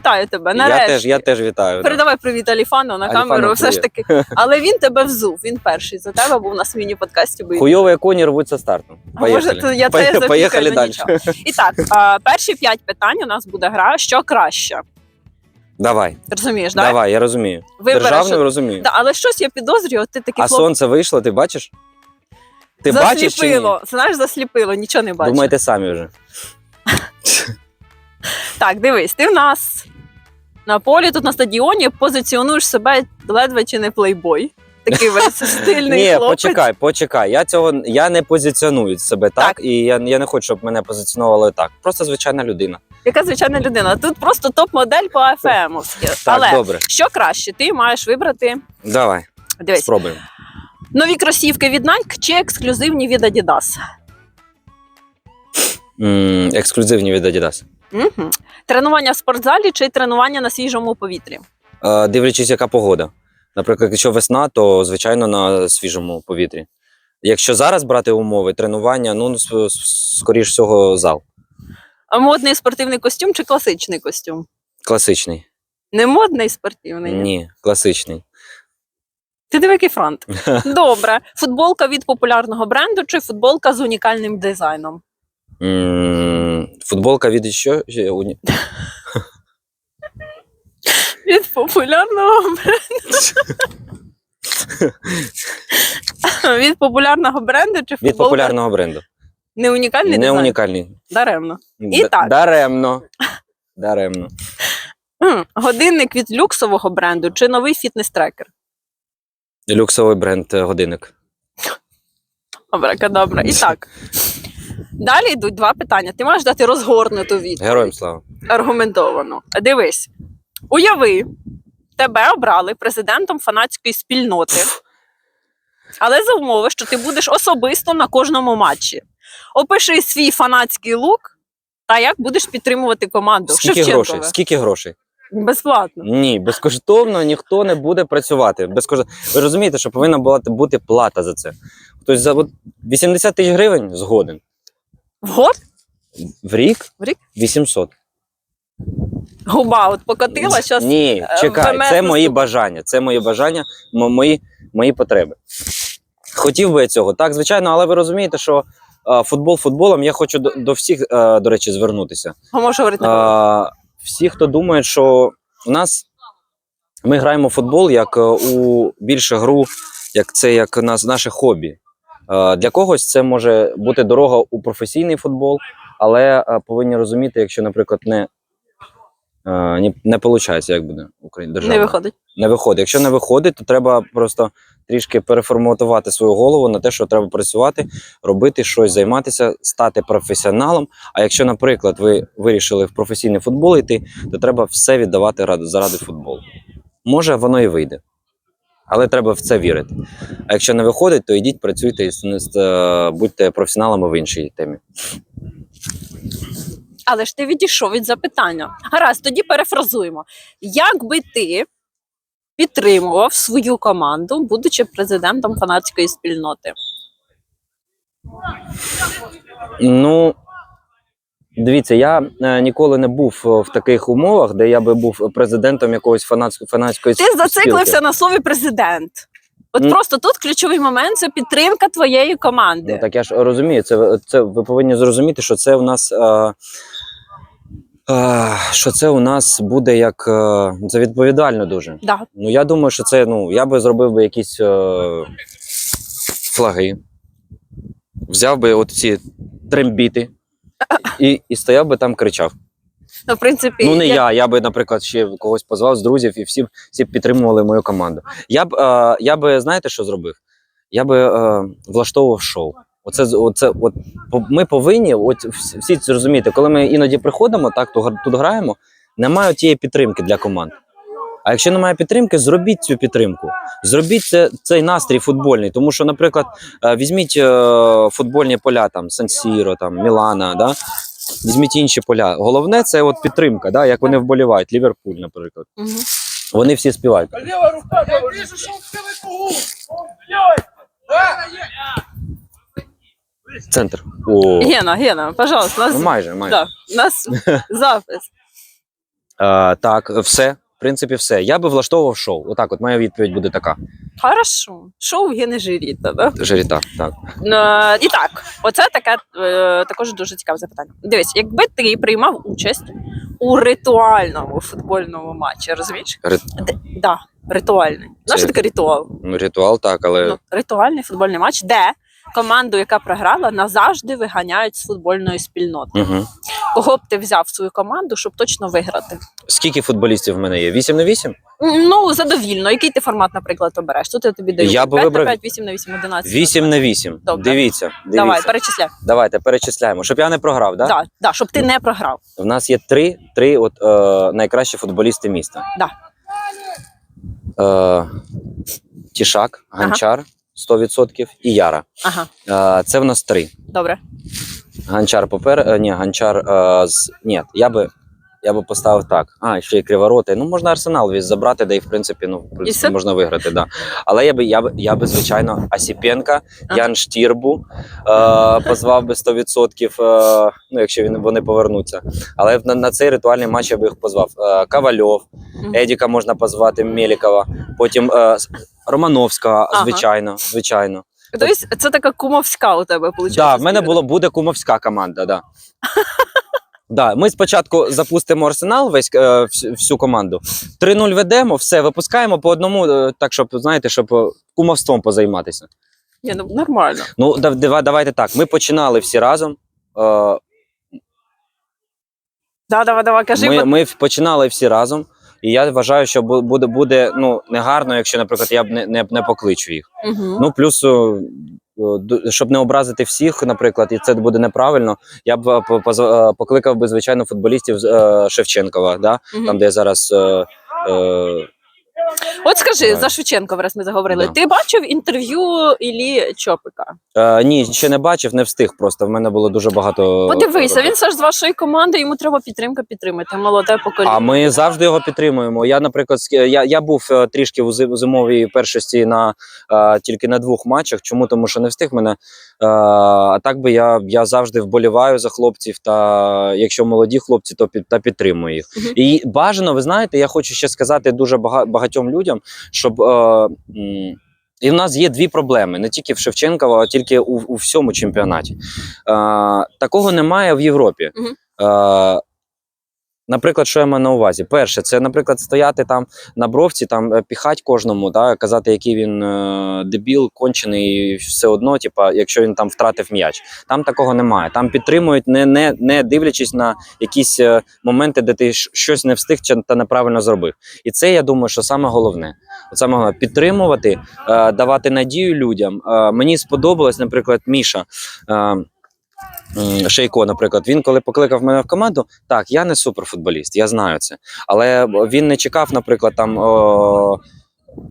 Вітаю тебе. Я теж, я теж вітаю. да. Передавай привіт Аліфану на Аліфану, камеру. Все ж таки. Але він тебе взув. Він перший за тебе був на сміні подкасті. бо- Хуйові коні рвуться стартом. А може, я це Поїхали далі. І так, перші п'ять питань у нас буде гра. Що краще? Давай, Розумієш, так? давай, я розумію. Вибереш, Державною що- розумію. Да, але щось я підозрюю, ти такий А хлоп сонце вийшло, ти бачиш? Ти бачиш засліпило. Знаєш, засліпило, нічого не бачиш. Думаєте самі вже. Так, дивись, ти в нас на полі, тут на стадіоні позиціонуєш себе ледве чи не плейбой. Такий весь стильний Ні, хлопець. почекай, почекай. Я цього я не позиціоную себе так, Так. і я, я не хочу, щоб мене позиціонували так. Просто звичайна людина. Яка звичайна людина. Тут просто топ-модель по АФМ. Так, Але добре. що краще, ти маєш вибрати. Давай, Дивись, спробуємо. нові кросівки від Nike чи ексклюзивні від Adidas? М, ексклюзивні від Adidas. Угу. Тренування в спортзалі чи тренування на свіжому повітрі? Е, дивлячись, яка погода. Наприклад, якщо весна, то звичайно на свіжому повітрі. Якщо зараз брати умови, тренування, ну скоріш всього, зал. А Модний спортивний костюм чи класичний костюм? Класичний. Не модний спортивний. Ні, класичний. Ти диви, який фронт. Добре. Футболка від популярного бренду чи футболка з унікальним дизайном? Футболка від що? Від популярного бренду. від популярного бренду чи футболка Від популярного бренду. не унікальний Не унікальний. Даремно. І так. Даремно. Даремно. Годинник від люксового бренду чи новий фітнес-трекер? Люксовий бренд е, годинник. Добре, добре. І так. Далі йдуть два питання. Ти маєш дати розгорнуту відповідь. Героям слава. аргументовано. Дивись, уяви, тебе обрали президентом фанатської спільноти, але за умови, що ти будеш особисто на кожному матчі. Опиши свій фанатський лук та як будеш підтримувати команду. Скільки Шевченкове. грошей? Скільки грошей? Безплатно. Ні, безкоштовно ніхто не буде працювати. Безкоштовно. Ви розумієте, що повинна була бути плата за це. Тобто за от 80 тисяч гривень згоден. В год В рік? В рік? 800. губа от покотила, щас Ні, е, чекай, ВМС це мої наступ- бажання. Це мої бажання, мо- мої, мої потреби. Хотів би я цього. Так, звичайно, але ви розумієте, що е, футбол футболом я хочу до, до всіх, е, до речі, звернутися. можеш говорити на всі, хто думає, що у нас ми граємо в футбол як е, у більше гру, як це як нас, наше хобі. Е, Для когось це може бути дорога у професійний футбол, але е, повинні розуміти, якщо, наприклад, не, е, не, не виходить, як буде Україна держава. не виходить. Не виходить. Якщо не виходить, то треба просто трішки переформатувати свою голову на те, що треба працювати, робити щось, займатися, стати професіоналом. А якщо, наприклад, ви вирішили в професійний футбол йти, то треба все віддавати ради- заради футболу. Може, воно і вийде. Але треба в це вірити. А якщо не виходить, то йдіть, працюйте і е, будьте професіоналами в іншій темі. Але ж ти відійшов від запитання. Гаразд, тоді перефразуємо. Як би ти підтримував свою команду, будучи президентом фанатської спільноти? Ну, дивіться, я е, ніколи не був е, в таких умовах, де я би був президентом якоїсь фанатської фанатської Ти зациклився на слові президент. От Ну. просто тут ключовий момент це підтримка твоєї команди. Ну, так я ж розумію, це, це ви повинні зрозуміти, що це у нас. Е, е, що це у нас буде як е, це відповідально дуже. Да. Ну я думаю, що це ну я би зробив би якісь е, флаги, взяв би от ці трембіти і, і стояв би там кричав. Ну, в принципі, Ну не як- я. Я би, наприклад, ще когось позвав з друзів, і всі, всі б підтримували мою команду. Я б, е, я би, знаєте, що зробив? Я би е, влаштовував шоу. Оце, оце, от, ми повинні, от всі, розумієте, коли ми іноді приходимо, так тут граємо, немає тієї підтримки для команд. А якщо немає підтримки, зробіть цю підтримку. Зробіть це, цей настрій футбольний. Тому що, наприклад, е, візьміть е, футбольні поля, там Сан-Сіро, там Мілана, да? візьміть інші поля. Головне це от підтримка, да? як вони вболівають. Ліверпуль, наприклад. Мгм. Вони всі співають. Лева рука, я вижу. Левый. Да? Центр. О, Гена, Гена, пожалуйста, нас, ну, майже, майже. да, нас запис. Е, так, все. В принципі, все. Я би влаштовував шоу. Отак, от моя відповідь буде така. Хорошо. Шоу Гени Жиріта, да? Жаріта, так. Е, і так, оце таке е, також дуже цікаве запитання. Дивись, якби ти приймав участь у ритуальному футбольному матчі, розумієш? Рит- Де, да, ритуальний. Знаєш, що таке ритуал? Ну, ритуал, так, але Ну, ритуальний футбольний матч, де команду, яка програла, назавжди виганяють з футбольної спільноти. угу. Кого б ти взяв в свою команду, щоб точно виграти? скільки футболістів в мене є? 8 на 8? Ну, задовільно. Який ти формат, наприклад, обереш? Тут я тобі даю Я би 5 вибрав- на 5, 8 на 8, 11. 8 на 8. Добре. Дивіться, дивіться. Давай, перечисляй. Давайте перечисляємо, щоб я не програв. Да? Да, да, щоб ти не програв. В нас є три, три от, е, найкращі футболісти міста. Да. Е, Тішак, Гончар 100% і Яра. Ага, Е, це в нас три. добре. Гончар попер. е, Ні, Гончар е, з. Ні, я би. Я би поставив так. А, ще й криворотий. Ну, можна арсенал весь забрати, де і в принципі, ну, в принципі, можна виграти, да. Але я би, я би, я би звичайно, Асіпенка. Ян Штірбу е, позвав би 100%, е, ну, якщо він, вони повернуться. Але на, на цей ритуальний матч я би їх позвав. Е, Ковальов, Мгм. Едіка можна позвати, Мелікова, потім е, Романовського, Ага. звичайно, звичайно. Тобто це така кумовська у тебе виходить. Да, в мене було буде кумовська команда. Да. Да, ми спочатку запустимо арсенал, весь е, всю команду. 3-0 ведемо, все, випускаємо по одному, е, так щоб знаєте, щоб е, кумовством позайматися. Ні, ну нормально. Ну, дав- давайте так. Ми починали всі разом. Е, Да, давай, давай, кажи. Ми, ми починали всі разом. І я вважаю, що буде, буде ну, негарно, якщо, наприклад, я б не, не, не покличу їх. Угу. Ну, плюс, щоб не образити всіх, наприклад, і це буде неправильно, я б е, е, покликав би, звичайно, футболістів з, е, Шевченкова, да? угу. там, де зараз. Е, От скажи, за Шевченко, раз ми заговорили. Да. Ти бачив інтерв'ю Іллі Чопика? е, ні, ще не бачив, не встиг. Просто в мене було дуже багато. Подивися, він все ж з вашої команди, йому треба підтримка підтримати. Молоде покоління. А ми завжди його підтримуємо. Я, наприклад, я, я був е, трішки у зимовій першості на е, тільки на двох матчах. Чому? Тому що не встиг мене. Е, а так би я, я завжди вболіваю за хлопців. Та якщо молоді хлопці, то під та підтримую їх. Мгм. І бажано, ви знаєте, я хочу ще сказати дуже бага, багатьом людям, щоб. Е, і в нас є дві проблеми: не тільки в Шевченкова, а тільки у, у всьому чемпіонаті. Е, такого немає в Європі. Е, Наприклад, що я маю на увазі? Перше, це, наприклад, стояти там на бровці, там е, піхать кожному, да, казати, який він е, дебіл, кончений, і все одно, типа, якщо він там втратив м'яч. Там такого немає. Там підтримують, не, не, не дивлячись на якісь е, моменти, де ти щось не встиг чи та неправильно зробив. І це я думаю, що саме головне. Саме головне підтримувати, е, давати надію людям. Е, мені сподобалось, наприклад, Міша. Е, Шейко, наприклад, він коли покликав мене в команду, так, я не суперфутболіст, я знаю це. Але він не чекав, наприклад, там. О,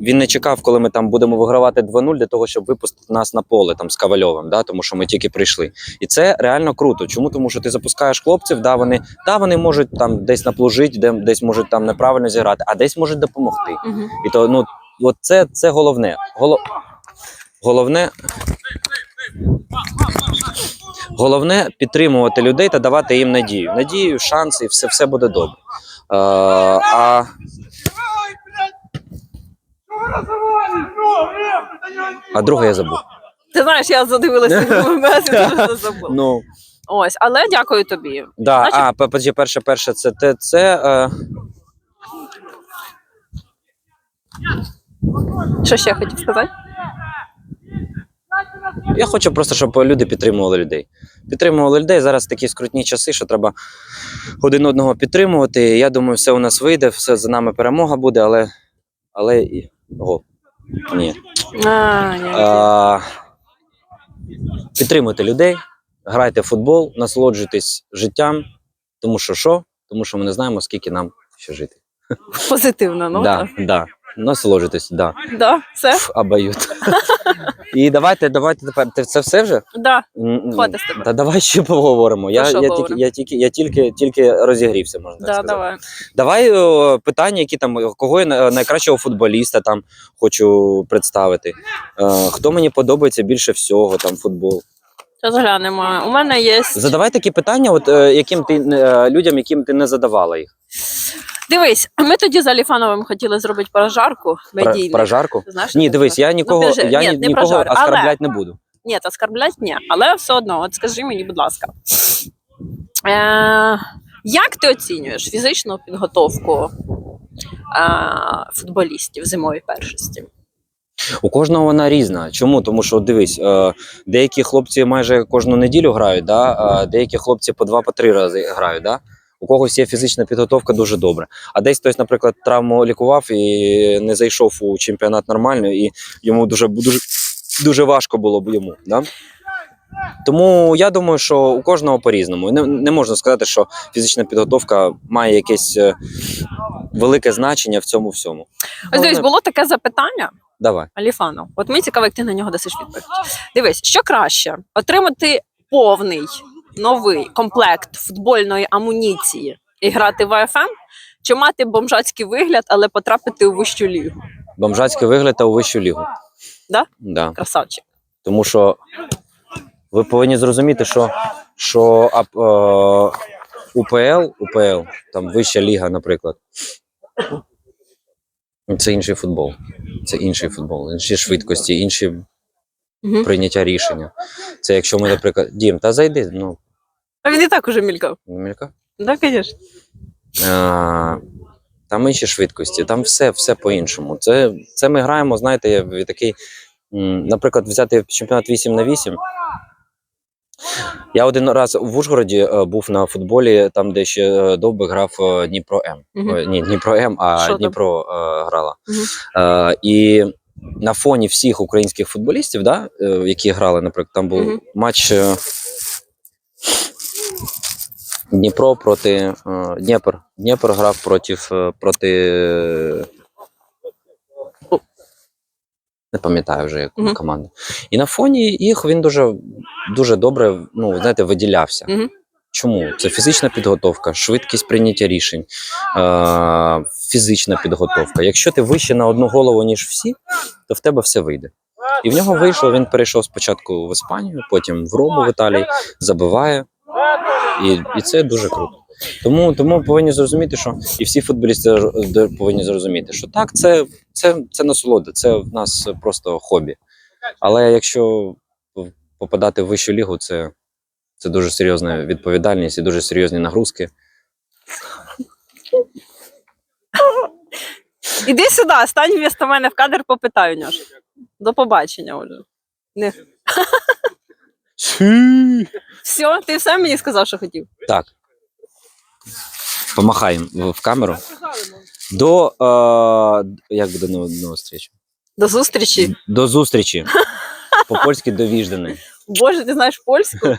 він не чекав, коли ми там будемо вигравати 2-0 для того, щоб випустити нас на поле там з Ковальовим, да, тому що ми тільки прийшли. І це реально круто. Чому? Тому що ти запускаєш хлопців, да, вони, да, вони можуть там десь наплужити, де, десь можуть там неправильно зіграти, а десь можуть допомогти. Мгм. І то, ну, от це, це головне. Голо... Головне. Головне підтримувати людей та давати їм надію. Надію, шанси, і все, все буде добре. А е, дай А друге я забув. Ти знаєш, я задивилася дуже забула. Ну, Ось, але дякую тобі. да, Значить- а, подожди, перше, перше, це те, це. Е, Що ще хотів сказати? Я хочу просто, щоб люди підтримували людей. Підтримували людей. Зараз такі скрутні часи, що треба один одного підтримувати. Я думаю, все у нас вийде, все за нами перемога буде, але. Але. і-. Ні. А, ні. А, підтримуйте людей, грайте в футбол, насолоджуйтесь життям, тому що що? Тому що ми не знаємо, скільки нам ще жити. Позитивно, ну да, да. Насолоджуйтесь, да. Да, все? Ф, Абают. І давайте, давайте тепер. Ти це все вже? Да. Хватить з тебе. Та давай ще поговоримо. Я, що я, тільки, я, тільки, я тільки, тільки розігрівся, можна так Да, сказати. давай. Давай о, питання, які там кого я на- найкращого футболіста там хочу представити. Е, хто мені подобається більше всього там футбол? Зараз глянемо. У мене є. Задавай такі питання, от е, яким ти е, людям, яким ти не задавала їх. Дивись, ми тоді з Аліфановим хотіли зробити прожарку Про, медійну. про жарку? Знаєш, Ні, дивись, прожарку? я нікого, Ну, я Ні, ні, не нікого прожар, але- оскорблять не буду. Ні, та оскарблять ні. Але все одно, от скажи мені, будь ласка. Е, як ти оцінюєш фізичну підготовку е, футболістів зимової першості? У кожного вона різна. Чому? Тому що дивись, е, деякі хлопці майже кожну неділю грають, да? а деякі хлопці по два по три рази грають. Да? У когось є фізична підготовка дуже добра. А десь хтось, наприклад, травму лікував і не зайшов у чемпіонат нормально, і йому дуже дуже, дуже важко було б йому. Да? Тому я думаю, що у кожного по-різному. Не, не можна сказати, що фізична підготовка має якесь е, велике значення в цьому всьому. Ось дивись, було таке запитання. Давай. Аліфанов, от мені цікаво, як ти на нього дасиш відповідь. Дивись, що краще отримати повний новий комплект футбольної амуніції і грати в АФМ, чи мати бомжацький вигляд, але потрапити у вищу лігу? Бомжацький вигляд та у вищу лігу. Да? Да. Красавчик. Тому що ви повинні зрозуміти, що, що ап, е, УПЛ, УПЛ, там вища ліга, наприклад. Це інший футбол. Це інший футбол, інші швидкості, інші Угу. прийняття рішення. Це якщо ми, наприклад, Дім, та зайди, ну, А він і так уже мількав. Мілька. Да, звісно. Е, там інші швидкості, там все, все по-іншому. Це, це ми граємо, знаєте, в такий, м, наприклад, взяти чемпіонат 8 на 8. Я один раз в Ужгороді е, був на футболі, там, де ще е, Довбик грав е, Дніпро М. Мгм. Е, Ні, Дніпро М, а Що там? Дніпро е, грала. Мгм. Е, і на фоні всіх українських футболістів, да, е, які грали, наприклад, там був Мгм. матч е, Дніпро проти е, Дніпр. Дніпр грав проти, е, проти. ну, Не пам'ятаю вже яку Мгм. команду. І на фоні їх він дуже, дуже добре ну, знаєте, виділявся. Мгм. Чому? Це фізична підготовка, швидкість прийняття рішень, е, фізична підготовка. Якщо ти вище на одну голову, ніж всі, то в тебе все вийде. І в нього вийшло. Він перейшов спочатку в Іспанію, потім в Рому в Італії, забиває. І, і це дуже круто. Тому, тому повинні зрозуміти, що і всі футболісти повинні зрозуміти, що так, це, це, це насолода, це в нас просто хобі. Але якщо попадати в вищу лігу, це, це дуже серйозна відповідальність і дуже серйозні нагрузки. Іди сюди, стань вмісто мене в кадр, попитай у нього. До побачення вже. Все, ти все мені сказав, що хотів. Так. Помахаємо в камеру. До, е, як буде на, на зустрічі? До зустрічі. До зустрічі. По-польськи до віждани. Боже, ти знаєш польську?